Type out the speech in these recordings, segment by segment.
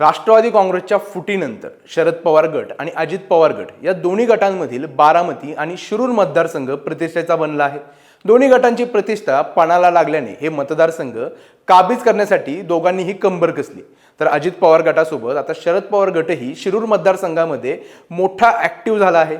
राष्ट्रवादी काँग्रेसच्या फुटीनंतर शरद पवार गट आणि अजित पवार गट या दोन्ही गटांमधील बारामती आणि शिरूर मतदारसंघ प्रतिष्ठेचा बनला आहे. दोन्ही गटांची प्रतिष्ठा पणाला लागल्याने हे मतदारसंघ काबीज करण्यासाठी दोघांनीही कंबर कसली. तर अजित पवार गटासोबत आता शरद पवार गटही शिरूर मतदारसंघामध्ये मोठा ॲक्टिव्ह झाला आहे.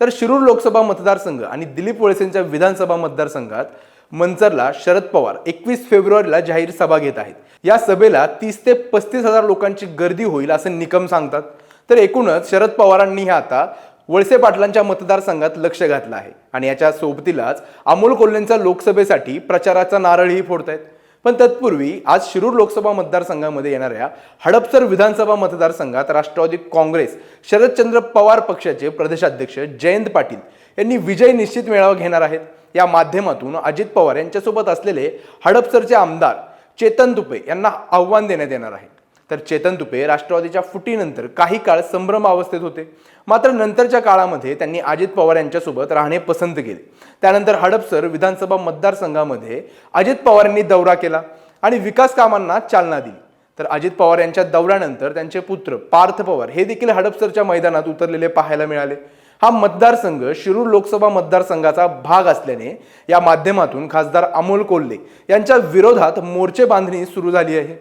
तर शिरूर लोकसभा मतदारसंघ आणि दिलीप वळसेंच्या विधानसभा मतदारसंघात मंचरला शरद पवार एकवीस फेब्रुवारीला जाहीर सभा घेत आहेत. या सभेला तीस ते पस्तीस हजार लोकांची गर्दी होईल असं निकम सांगतात. तर एकूणच शरद पवारांनी आता वळसे पाटलांच्या मतदारसंघात लक्ष घातलं आहे. आणि याच्या सोबतीलाच अमोल कोल्हेंचा लोकसभेसाठी प्रचाराचा नारळही फोडतायत. पण तत्पूर्वी आज शिरूर लोकसभा मतदारसंघामध्ये येणाऱ्या हडपसर विधानसभा मतदारसंघात राष्ट्रवादी काँग्रेस शरदचंद्र पवार पक्षाचे प्रदेशाध्यक्ष जयंत पाटील यांनी विजय निश्चित मेळावा घेणार आहेत. या माध्यमातून अजित पवार यांच्यासोबत असलेले हडपसरचे आमदार चेतन तुपे यांना आव्हान देण्यात येणार आहे. तर चेतन तुपे राष्ट्रवादीच्या फुटीनंतर काही काळ संभ्रम अवस्थेत होते. मात्र नंतरच्या काळामध्ये त्यांनी अजित पवार यांच्यासोबत राहणे पसंत केले. त्यानंतर हडपसर विधानसभा मतदारसंघामध्ये अजित पवार यांनी दौरा केला आणि विकास कामांना चालना दिली. तर अजित पवार यांच्या दौऱ्यानंतर त्यांचे पुत्र पार्थ पवार हे देखील हडपसरच्या मैदानात उतरलेले पाहायला मिळाले. हा मतदारसंघ शिरूर लोकसभा मतदारसंघाचा भाग असल्याने या माध्यमातून खासदार अमोल कोल्हे यांच्या विरोधात मोर्चे बांधणी सुरू झाली आहे.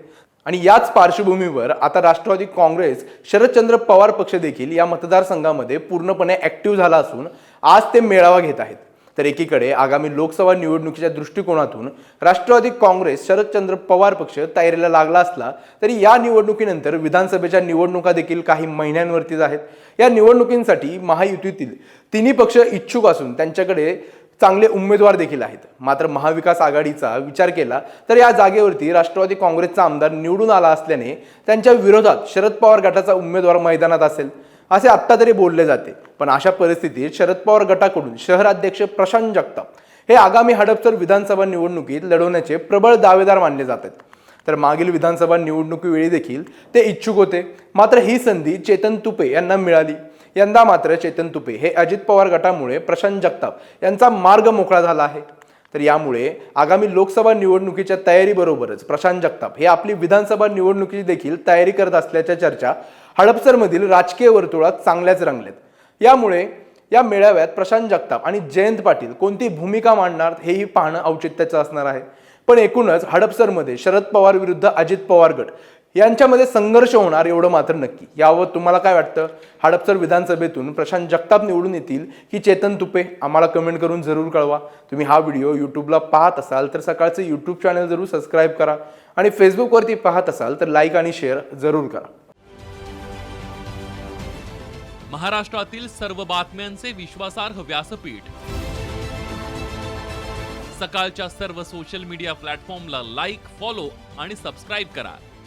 आणि याच पार्श्वभूमीवर आता राष्ट्रवादी काँग्रेस शरदचंद्र पवार पक्ष देखील या मतदारसंघामध्ये पूर्णपणे ऍक्टिव्ह झाला असून आज ते मेळावा घेत आहेत. तर एकीकडे आगामी लोकसभा निवडणुकीच्या दृष्टिकोनातून राष्ट्रवादी काँग्रेस शरदचंद्र पवार पक्ष तयारीला लागला असला तरी या निवडणुकीनंतर विधानसभेच्या निवडणुका देखील काही महिन्यांवरतीच आहेत. या निवडणुकींसाठी महायुतीतील तिन्ही पक्ष इच्छुक असून त्यांच्याकडे चांगले उमेदवार देखील आहेत. मात्र महाविकास आघाडीचा विचार केला तर या जागेवरती राष्ट्रवादी काँग्रेसचा आमदार निवडून आला असल्याने त्यांच्या विरोधात शरद पवार गटाचा उमेदवार मैदानात असेल असे आत्ता तरी बोलले जाते. पण अशा परिस्थितीत शरद पवार गटाकडून शहराध्यक्ष प्रशांत जगताप हे आगामी हडपसर विधानसभा निवडणुकीत लढवण्याचे प्रबळ दावेदार मानले जातात. तर मागील विधानसभा निवडणुकीवेळी देखील ते इच्छुक होते. मात्र ही संधी चेतन तुपे यांना मिळाली. यंदा मात्र चेतन तुपे हे अजित पवार गटामुळे प्रशांत जगताप यांचा मार्ग मोकळा झाला आहे. तर यामुळे आगामी लोकसभा निवडणुकीच्या तयारीबरोबरच प्रशांत जगताप हे आपली विधानसभा निवडणुकीची देखील तयारी करत असल्याच्या चर्चा हडपसरमधील राजकीय वर्तुळात चांगल्याच रंगल्यात यामुळे या मेळाव्यात प्रशांत जगताप आणि जयंत पाटील कोणती भूमिका मांडणार हेही पाहणं औचित्याचं असणार आहे. पण एकूणच हडपसरमध्ये शरद पवार विरुद्ध अजित पवार गट यांच्यामध्ये संघर्ष होणार एवढं मात्र नक्की. यावर तुम्हाला काय वाटतं? हडपसर विधानसभेतून प्रशांत जगताप निवडून येतील की चेतन तुपे? आम्हाला कमेंट करून जरूर कळवा. तुम्ही हा व्हिडिओ यूट्यूबला पाहत असाल तर सकाळचं यूट्यूब चॅनल जरूर सबस्क्राईब करा आणि फेसबुकवरती पाहत असाल तर लाईक आणि शेअर जरूर करा. महाराष्ट्रातील सर्व बातम्यांचे विश्वासार्ह व्यासपीठ. सकाळच्या सर्व सोशल मीडिया प्लॅटफॉर्मला लाईक फॉलो आणि सबस्क्राईब करा.